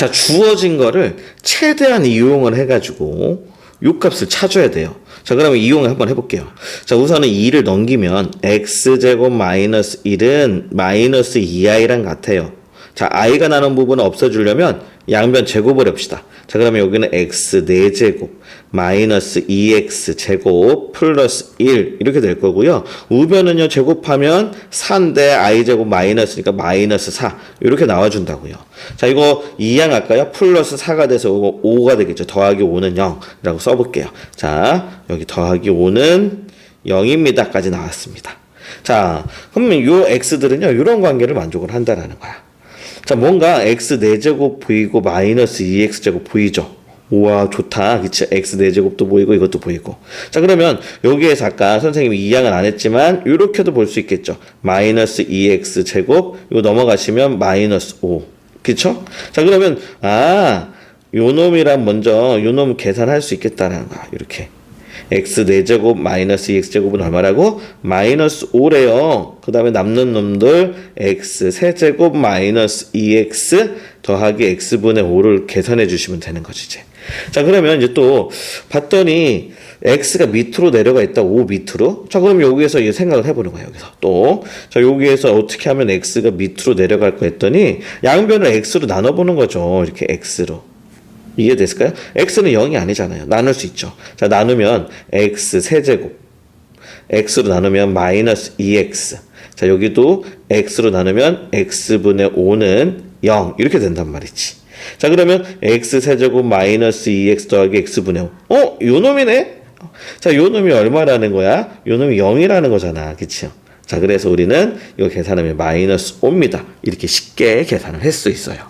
자, 주어진 거를 최대한 이용을 해가지고 요 값을 찾아야 돼요. 자, 그러면 이용을 한번 해볼게요. 자, 우선은 2를 넘기면 x제곱 마이너스 1은 마이너스 2i랑 같아요. 자, i가 나는 부분을 없애주려면 양변 제곱을 합시다. 자, 그러면 여기는 x 4제곱 마이너스 2x 제곱 플러스 1 이렇게 될 거고요. 우변은요 제곱하면 4인데 i 제곱 마이너스니까 마이너스 4 이렇게 나와준다고요. 자, 이거 2양 할까요? 플러스 4가 돼서 이거 5가 되겠죠. 더하기 5는 0이라고 써볼게요. 자, 여기 더하기 5는 0입니다까지 나왔습니다. 자, 그러면 요 x들은요 이런 관계를 만족을 한다라는 거야. 자, 뭔가 x 4제곱 보이고 마이너스 2x제곱 보이죠? 우와, 좋다. 그치? x 4제곱도 보이고 이것도 보이고. 자, 그러면 여기에서 아까 선생님이 이양은 안 했지만 이렇게도 볼 수 있겠죠. 마이너스 2x제곱 이거 넘어가시면 마이너스 5. 그쵸? 자, 그러면 아, 요 놈이랑 먼저 요놈 계산할 수 있겠다는 거야. 이렇게. X 4제곱 마이너스 2x제곱은 얼마라고? 마이너스 5래요. 그 다음에 남는 놈들 x 세제곱 마이너스 2x 더하기 x분의 5를 계산해 주시면 되는 거지 이제. 자 그러면 이제 또 봤더니 x가 밑으로 내려가 있다 5 밑으로 자 그럼 여기에서 이제 생각을 해보는 거예요 여기서 또자 여기에서 어떻게 하면 x가 밑으로 내려갈 거 했더니 양변을 x로 나눠보는 거죠 이렇게 x로 이해됐을까요? x는 0이 아니잖아요. 나눌 수 있죠. 자, 나누면 x 세제곱. x로 나누면 마이너스 2x. 자, 여기도 x로 나누면 x분의 5는 0. 이렇게 된단 말이지. 자, 그러면 x 세제곱 마이너스 2x 더하기 x분의 5. 어? 요 놈이네? 자, 요 놈이 얼마라는 거야? 요 놈이 0이라는 거잖아. 그치요? 자, 그래서 우리는 이거 계산하면 마이너스 5입니다. 이렇게 쉽게 계산을 할 수 있어요.